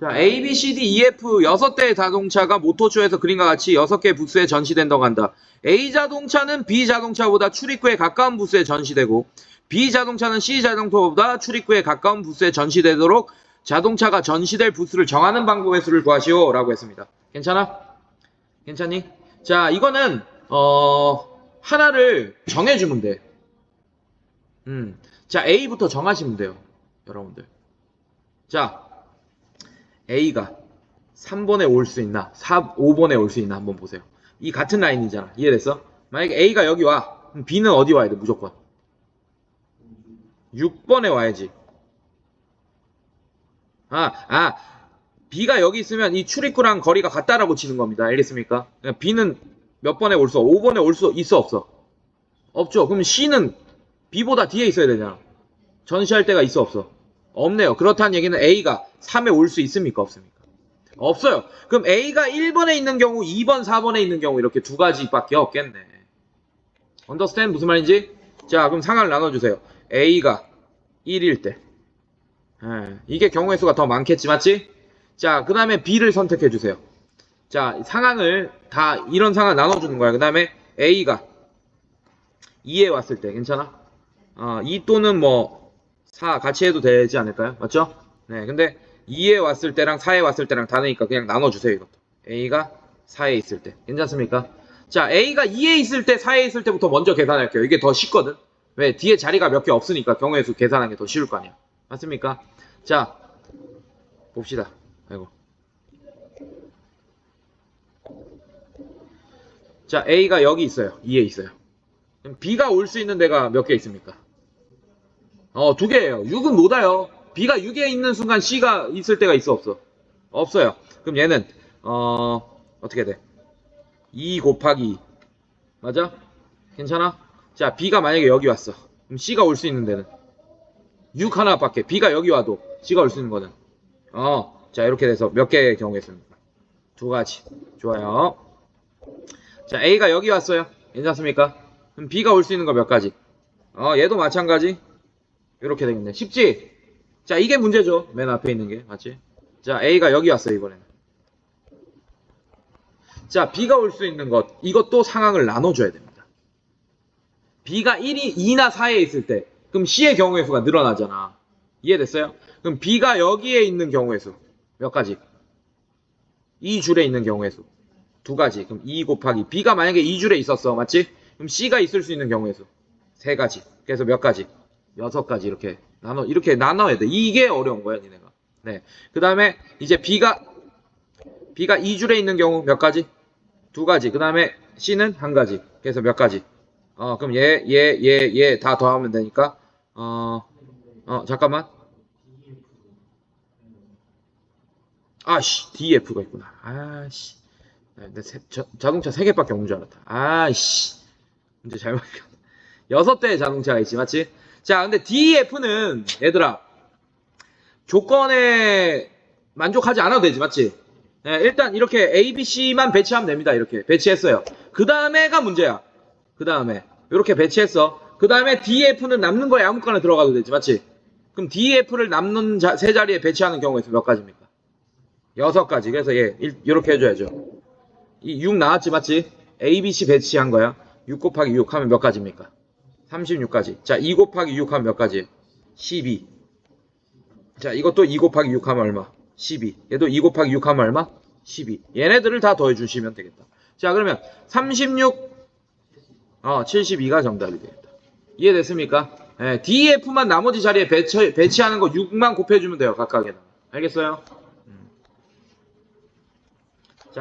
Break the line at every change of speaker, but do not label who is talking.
자, A, B, C, D, E, F 여섯 대의 자동차가 모토쇼에서 그림과 같이 여섯 개의 부스에 전시된다고 한다. A 자동차는 B 자동차보다 출입구에 가까운 부스에 전시되고 B 자동차는 C 자동차보다 출입구에 가까운 부스에 전시되도록 자동차가 전시될 부스를 정하는 방법의 수를 구하시오 라고 했습니다. 괜찮아? 괜찮니? 자, 이거는 어 하나를 정해 주면 돼. 음, 자 A부터 정하시면 돼요, 여러분들. 자, A가 3번에 올 수 있나, 4, 5번에 올 수 있나 한번 보세요. 이 같은 라인이잖아. 이해됐어? 만약에 A가 여기 와, 그럼 B는 어디 와야 돼? 무조건. 6번에 와야지. 아, 아, B가 여기 있으면 이 출입구랑 거리가 같다라고 치는 겁니다. 알겠습니까? 그러니까 B는 몇 번에 올 수, 5번에 올 수 있어, 없어? 없죠. 그럼 C는 B보다 뒤에 있어야 되잖아. 전시할 때가 있어, 없어? 없네요. 그렇다는 얘기는 A가 3에 올 수 있습니까? 없습니까? 없어요. 그럼 A가 1번에 있는 경우, 2번, 4번에 있는 경우 이렇게 두 가지밖에 없겠네. 언더스탠 무슨 말인지? 자, 그럼 상황을 나눠주세요. A가 1일 때. 예, 이게 경우의 수가 더 많겠지, 맞지? 자, 그 다음에 B를 선택해 주세요. 자, 상황을 다 이런 상황 나눠주는 거야. 그 다음에 A가 2에 왔을 때, 괜찮아? 어, 2 또는 뭐, 4 같이 해도 되지 않을까요? 맞죠? 네, 근데 2에 왔을 때랑 4에 왔을 때랑 다르니까 그냥 나눠주세요, 이것도. A가 4에 있을 때. 괜찮습니까? 자, A가 2에 있을 때, 4에 있을 때부터 먼저 계산할게요. 이게 더 쉽거든? 왜? 뒤에 자리가 몇 개 없으니까 경우의 수 계산하는 게 더 쉬울 거 아니야. 맞습니까? 자, 봅시다. 아이고. 자, A가 여기 있어요. 2에 있어요. 그럼 B가 올 수 있는 데가 몇 개 있습니까? 어, 두 개예요. 6은 못 와요. B가 6에 있는 순간 C가 있을 때가 있어, 없어? 없어요. 그럼 얘는, 어, 어떻게 돼? 2 곱하기 2. 맞아? 괜찮아? 자, B가 만약에 여기 왔어. 그럼 C가 올 수 있는 데는? 6 하나밖에. B가 여기 와도 C가 올 수 있는 거는? 어, 자, 이렇게 돼서 몇 개의 경우겠습니까? 두 가지. 좋아요. 자, A가 여기 왔어요. 괜찮습니까? 그럼 B가 올 수 있는 거 몇 가지? 어, 얘도 마찬가지. 이렇게 되겠네. 쉽지? 자, 이게 문제죠. 맨 앞에 있는 게. 맞지? 자, A가 여기 왔어요, 이번에는. 자, B가 올 수 있는 것. 이것도 상황을 나눠줘야 됩니다. B가 1이 2나 4에 있을 때, 그럼 C의 경우의 수가 늘어나잖아. 이해됐어요? 그럼 B가 여기에 있는 경우의 수. 몇 가지? 이 줄에 있는 경우의 수. 두 가지. 그럼 2 곱하기. B가 만약에 이 줄에 있었어. 맞지? 그럼 C가 있을 수 있는 경우의 수. 세 가지. 그래서 몇 가지? 여섯 가지 이렇게 나눠, 이렇게 나눠야 돼. 이게 어려운 거야, 니네가. 네. 그 다음에 이제 B가, B가 이 줄에 있는 경우 몇 가지? 두 가지. 그 다음에 C는 한 가지. 그래서 몇 가지? 어, 그럼 얘, 얘, 얘, 얘 다 더하면 되니까, 어, 어, 잠깐만. 아씨, DF가 있구나. 아씨. 내 세- 저- 자동차 세 개밖에 없는 줄 알았다. 아씨. 문제 잘못 읽었다. 여섯 대의 자동차가 있지, 맞지? 자, 근데 DF는, 얘들아, 조건에 만족하지 않아도 되지, 맞지? 예, 일단 이렇게 A, B, C만 배치하면 됩니다, 이렇게. 배치했어요. 그 다음에가 문제야. 그 다음에. 이렇게 배치했어. 그 다음에 DF는 남는 거에 아무거나 들어가도 되지, 맞지? 그럼 DF를 남는 자- 세 자리에 배치하는 경우에서 몇 가지입니까? 여섯 가지. 그래서 얘, 일- 이렇게 해줘야죠. 이 6 나왔지, 맞지? A, B, C 배치한 거야. 6 곱하기 6 하면 몇 가지입니까? 36가지. 자, 2 곱하기 6 하면 몇 가지예요? 12. 자, 이것도 2 곱하기 6 하면 얼마? 12. 얘도 2 곱하기 6 하면 얼마? 12. 얘네들을 다 더해 주시면 되겠다. 자, 그러면 36, 어, 72가 정답이 되겠다. 이해됐습니까? 예, DF만 나머지 자리에 배치, 배치하는 거 6만 곱해주면 돼요, 각각에다. 알겠어요?